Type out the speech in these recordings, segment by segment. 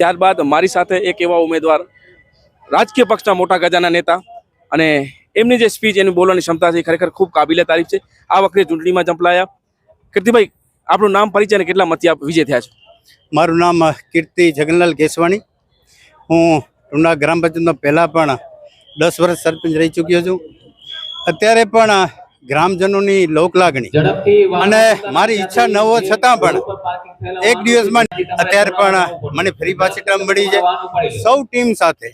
ત્યારબાદ મારી સાથે એક એવા ઉમેદવાર રાજકીય પક્ષના મોટા ગજાના નેતા અને એમની જે સ્પીચ એની બોલવાની ક્ષમતા છે ખરેખર ખૂબ કાબિલે તારીફ છે. આ વખતે ચૂંટણીમાં જંપલાયા કીર્તિભાઈ આપણું નામ, પરિચય અને કેટલા મતથી આપ વિજય થયા છો? મારું નામ કીર્તિ જગનલાલ કેસવાણી. હું ટુંડા ગ્રામ પંચાયતમાં પહેલાં પણ દસ વર્ષ સરપંચ રહી ચૂક્યો છું. અત્યારે પણ ગ્રામજનોની લોકલાગણી અને મારી ઈચ્છા ન હોવા છતાં પણ એક દિવસમાં અત્યારે પણ મને ફરી પાછી ટ્રમ મળી છે. સૌ ટીમ સાથે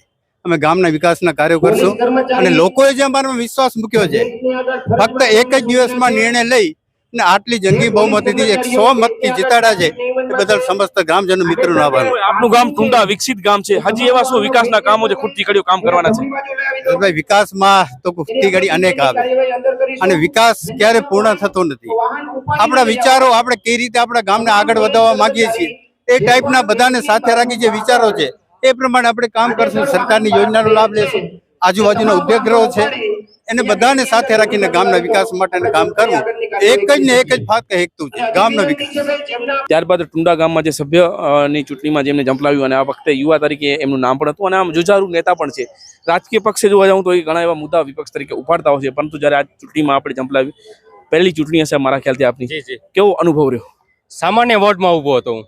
અમે ગામના વિકાસના કાર્યો કરશું અને લોકોએ જે અમારામાં વિશ્વાસ મૂક્યો છે ફક્ત એક જ દિવસમાં નિર્ણય લઈ અને આટલી જંગી બહુમતીથી એકસો મતથી જીતાડ્યા છે. એ બદલ સમસ્ત ગ્રામજનો મિત્રોનો આભાર. આપનું ગામ ટુંડા વિકસિત ગામ છે. હજી એવા શું વિકાસના કામો છે? ખૂટતી કડીઓ કામ કરવાના છે. ભાઈ વિકાસમાં તો ખૂટતી ઘડી અનેક આવે. અને વિકાસ ક્યારે પૂર્ણ થતો નથી. આપણા વિચારો આપણે કઈ રીતે આપણા ગામને આગળ વધારવા માંગીએ છીએ એ ટાઈપના બધાને સાથે રાખી જે વિચારો છે એ પ્રમાણે આપણે કામ કરશું. સરકારની યોજનાનો લાભ લેશું. આજુબાજુના ઉદ્યોગગ્રહો છે એને બધાને સાથે રાખીને ગામના વિકાસ માટે કામ કરવું. એક જ ને એક જ ફાક હેકતું છે ગામનો વિકાસ. ત્યારબાદ ટુંડા ગામમાં જે સભ્યની ચૂંટણીમાં જેમને જંપલાવ્યું અને આ વખતે યુવા તરીકે એમનું નામ પણ હતું અને આમ જુજારું નેતા પણ છે. રાજકીય પક્ષે જોવા જાઉં તો એ ઘણા એવા મુદ્દા વિપક્ષ તરીકે ઉપાડતા હોય છે પરંતુ જ્યારે આ ચૂંટણીમાં આપણે જંપલાવી પહેલી ચૂંટણી હશે મારા ખ્યાલથી આપની. જી જી. કેવો અનુભવ રહ્યો? સામાન્ય વોર્ડમાં ઊભો હતો હું.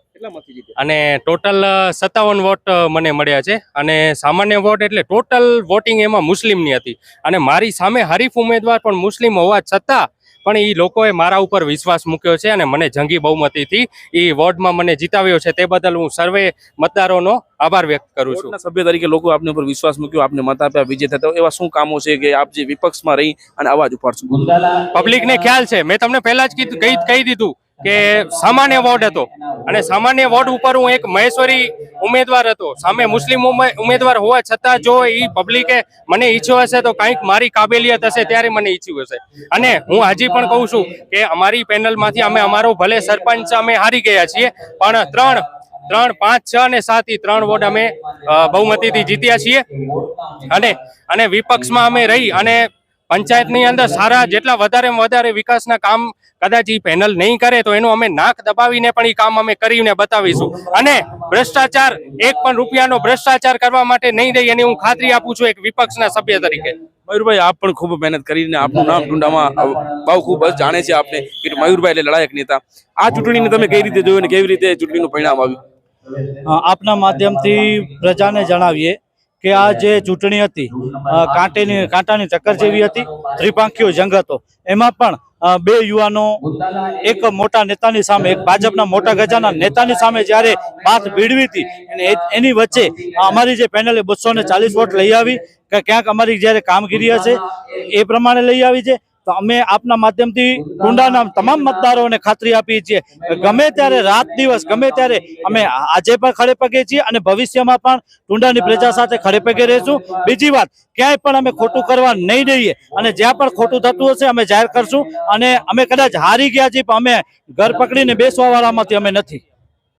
અને ટોટલ સત્તાવન વોટ મને મળ્યા છે. અને સામાન્ય વોટ એટલે ટોટલ વોટિંગ એમાં મુસ્લિમની હતી. અને મારી સામે હરીફ ઉમેદવાર પણ મુસ્લિમ હોવા છતાં પણ એ લોકોએ મારા ઉપર વિશ્વાસ મૂક્યો છે અને મને જંગી બહુમતીથી એ વોર્ડમાં મને જીતાવ્યો છે. તે બદલ હું સર્વે મતદારોનો આભાર વ્યક્ત કરું છું. સભ્ય તરીકે લોકો આપને ઉપર વિશ્વાસ મૂક્યો આપને મત આપ્યા વિજય થતા એવા શું કામો છે કે આપ જે વિપક્ષમાં રહી અને અવાજ ઉપાડશું? પબ્લિકને ખ્યાલ છે. મેં તમને પહેલા જ કીધું કહી કહી દીધું. કે સામાન્ય વોર્ડ હતો. અને સામાન્ય વોર્ડ ઉપર હું એક મહેશ્વરી ઉમેદવાર હતો. સામે મુસ્લિમ ઉમેદવાર હોવા છતાં જો એ પબ્લિકે મને ઈચ્છ્યું હશે તો કંઈક મારી કાબેલિયત હશે ત્યારે મને ઈચ્છ્યું હશે. અને હું હજી પણ કહું છું કે અમારી પેનલમાંથી અમે અમારો ભલે સરપંચ અમે હારી ગયા છીએ, પણ ત્રણ ત્રણ, પાંચ, છ અને સાત ઈ ત્રણ વોર્ડ અમે બહુમતીથી જીત્યા છીએ. અને અને વિપક્ષમાં અમે રહી અને પંચાયતની અંદર સારા જેટલા વધારે વધારે વિકાસના કામ કદાચ ઈ પેનલ નહીં કરે તો એનું અમે નાક દબાવીને પણ એ કામ અમે કરીને બતાવીશું. અને ભ્રષ્ટાચાર એક પણ રૂપિયાનો ભ્રષ્ટાચાર કરવા માટે નહીં દઈએ એની હું ખાતરી આપું છું એક વિપક્ષના સભ્ય તરીકે. મયુરભાઈ આપ પણ ખૂબ મહેનત કરીને આપનું નામ ટુંડામાં બહુ ખૂબ જ જાણે છે આપને કે મયુરભાઈ એટલે લડાયક નેતા. આ ચૂંટણીને તમે કઈ રીતે જોયું અને કેવી રીતે ચૂંટણીનું પરિણામ આવ્યું? આપના માધ્યમથી પ્રજાને જણાવીએ કે આ જે ચૂંટણી હતી કાંટેની, કાંટાની ટક્કર જેવી હતી, ત્રિપાંખીઓ જંગ હતો. એમાં પણ બે યુવાનો, એક મોટા નેતાની સામે, એક ભાજપના મોટા ગજાના નેતાની સામે જ્યારે વાત ભીડવી હતી, અને એની વચ્ચે અમારી જે પેનલે બસો ને ચાલીસ વોટ લઈ આવી, કે ક્યાંક અમારી જ્યારે કામગીરી હશે, એ પ્રમાણે લઈ આવી છે. તો અમે આપના માધ્યમથી કુંડાના તમામ મતદારોને ખાતરી આપીએ છીએ ગમે ત્યારે રાત દિવસ, ગમે ત્યારે અમે આજે પણ ખડે પગે છીએ અને ભવિષ્યમાં પણ ટુંડાની પ્રજા સાથે ખડે પગે રહીશું. બીજી વાત, ક્યાંય પણ અમે ખોટું કરવા નહીં દઈએ અને જ્યાં પણ ખોટું થતું હશે અમે જાહેર કરશું અને અમે કદાચ હારી ગયા છીએ પણ અમે ઘર પકડીને બેસવા વાળામાંથી અમે નથી.